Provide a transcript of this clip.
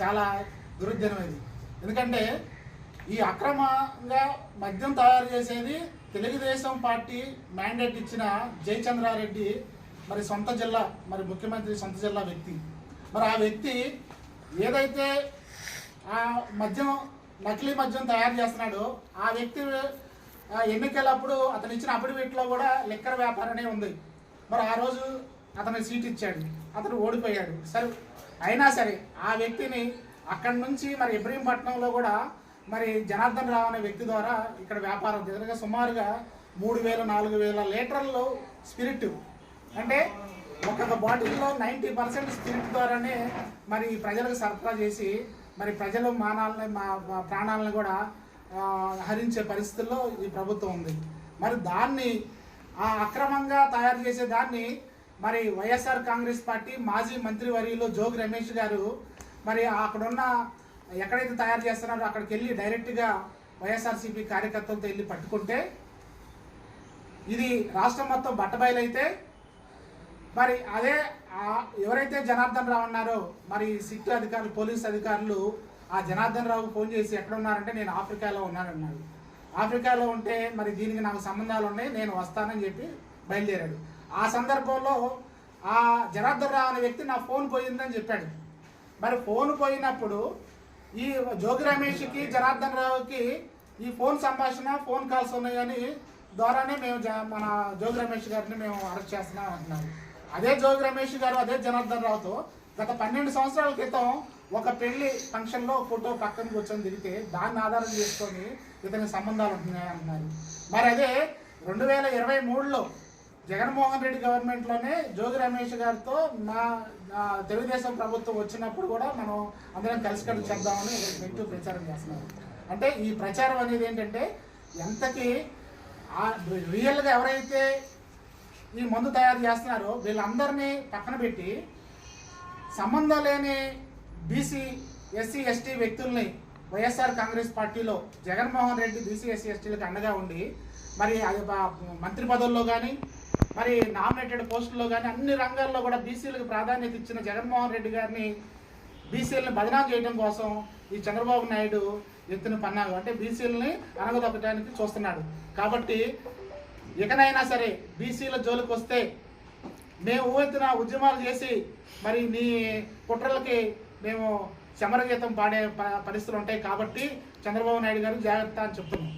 చాలా దురుద్యనమైంది ఎందుకంటే ఈ అక్రమంగా మద్యం తయారు చేసేది తెలుగుదేశం పార్టీ మ్యాండేట్ ఇచ్చిన జయచంద్రారెడ్డి మరి సొంత జిల్లా మరి ముఖ్యమంత్రి సొంత జిల్లా వ్యక్తి. మరి ఆ వ్యక్తి ఏదైతే ఆ మద్యం నకిలీ మద్యం తయారు చేస్తున్నాడో ఆ వ్యక్తి ఆ ఎన్నికలప్పుడు అతను ఇచ్చిన అఫిడవిట్లో కూడా లిక్కర్ వ్యాపారమే ఉంది. మరి ఆ రోజు అతను సీట్ ఇచ్చాడు. అతను ఓడిపోయాడు. సరే అయినా సరే ఆ వ్యక్తిని అక్కడి నుంచి మరి ఇబ్రహీంపట్నంలో కూడా మరి జనార్దన్ రావు అనే వ్యక్తి ద్వారా ఇక్కడ వ్యాపారం ఎదురుగా సుమారుగా మూడు వేల నాలుగు వేల లీటర్లు స్పిరిట్. అంటే ఒక్కొక్క బాటిల్లో నైంటీ పర్సెంట్ స్పిరిట్ ద్వారానే మరి ప్రజలకు సరఫరా చేసి మరి ప్రజలు మానాలని మా ప్రాణాలను కూడా హరించే పరిస్థితుల్లో ఈ ప్రభుత్వం ఉంది. మరి దాన్ని ఆ అక్రమంగా తయారు చేసే దాన్ని మరి వైఎస్ఆర్ కాంగ్రెస్ పార్టీ మాజీ మంత్రివర్యులు జోగి రమేష్ గారు మరి అక్కడున్న ఎక్కడైతే తయారు చేస్తున్నారో అక్కడికి వెళ్ళి డైరెక్ట్గా వైఎస్ఆర్సీపీ కార్యకర్తలతో వెళ్ళి పట్టుకుంటే ఇది రాష్ట్రం మొత్తం బట్టబయలైతే మరి అదే ఎవరైతే జనార్దన్ రావు అన్నారో మరి సిట్ అధికారులు పోలీస్ అధికారులు ఆ జనార్దన్ రావు ఫోన్ చేసి ఎక్కడున్నారంటే నేను ఆఫ్రికాలో ఉన్నానన్నాడు. ఆఫ్రికాలో ఉంటే మరి దీనికి నాకు సంబంధాలు ఉన్నాయి నేను వస్తానని చెప్పి బయలుదేరాడు. ఆ సందర్భంలో ఆ జనార్దన్ రావు అనే వ్యక్తి నా ఫోన్ పోయిందని చెప్పాడు. మరి ఫోన్ పోయినప్పుడు ఈ జోగి రమేష్కి జనార్దన్ రావుకి ఈ ఫోన్ సంభాషణ ఫోన్ కాల్స్ ఉన్నాయని ద్వారానే మేము జ- మన జోగి రమేష్ గారిని మేము అరెస్ట్ చేస్తున్నాం అంటున్నారు. అదే జోగి రమేష్ గారు అదే జనార్దన్ రావుతో గత పన్నెండు సంవత్సరాల క్రితం ఒక పెళ్ళి ఫంక్షన్లో ఫోటో పక్కన కూర్చొని దిగితే దాన్ని ఆధారం చేసుకొని ఇతని సంబంధాలు ఉంటున్నాయి అంటున్నారు మరి అదే రెండు వేల ఇరవై మూడులో జగన్మోహన్ రెడ్డి గవర్నమెంట్లోనే జోగి రమేష్ గారితో మా తెలుగుదేశం ప్రభుత్వం వచ్చినప్పుడు కూడా మనం అందరం కలిసికట్టు చేద్దామని నెగిటివ్ ప్రచారం చేస్తున్నారు అంటే ఈ ప్రచారం అనేది ఏంటంటే ఎంతకి రియల్గా ఎవరైతే ఈ మందు తయారు చేస్తున్నారో వీళ్ళందరినీ పక్కన పెట్టి సంబంధం లేని బీసీ ఎస్సీ ఎస్టీ వ్యక్తుల్ని వైఎస్ఆర్ కాంగ్రెస్ పార్టీలో జగన్మోహన్ రెడ్డి బీసీ ఎస్సీ ఎస్టీలకు అండగా ఉండి మరి అది మంత్రి పదవుల్లో కానీ మరి నామినేటెడ్ పోస్టుల్లో కానీ అన్ని రంగాల్లో కూడా బీసీలకు ప్రాధాన్యత ఇచ్చిన జగన్మోహన్ రెడ్డి గారిని బీసీలను బదనాం చేయడం కోసం ఈ చంద్రబాబు నాయుడు ఎత్తున పన్నాడు అంటే బీసీలని అనగదొక్కడానికి చూస్తున్నాడు. కాబట్టి ఇకనైనా సరే బీసీల జోలికి వస్తే మేము ఊవెత్తున ఉద్యమాలు చేసి మరి నీ కుట్రలకి మేము సమరగీతం పాడే ప- పరిస్థితులు ఉంటాయి కాబట్టి చంద్రబాబు నాయుడు గారు జాగ్రత్త అని చెప్తున్నాం.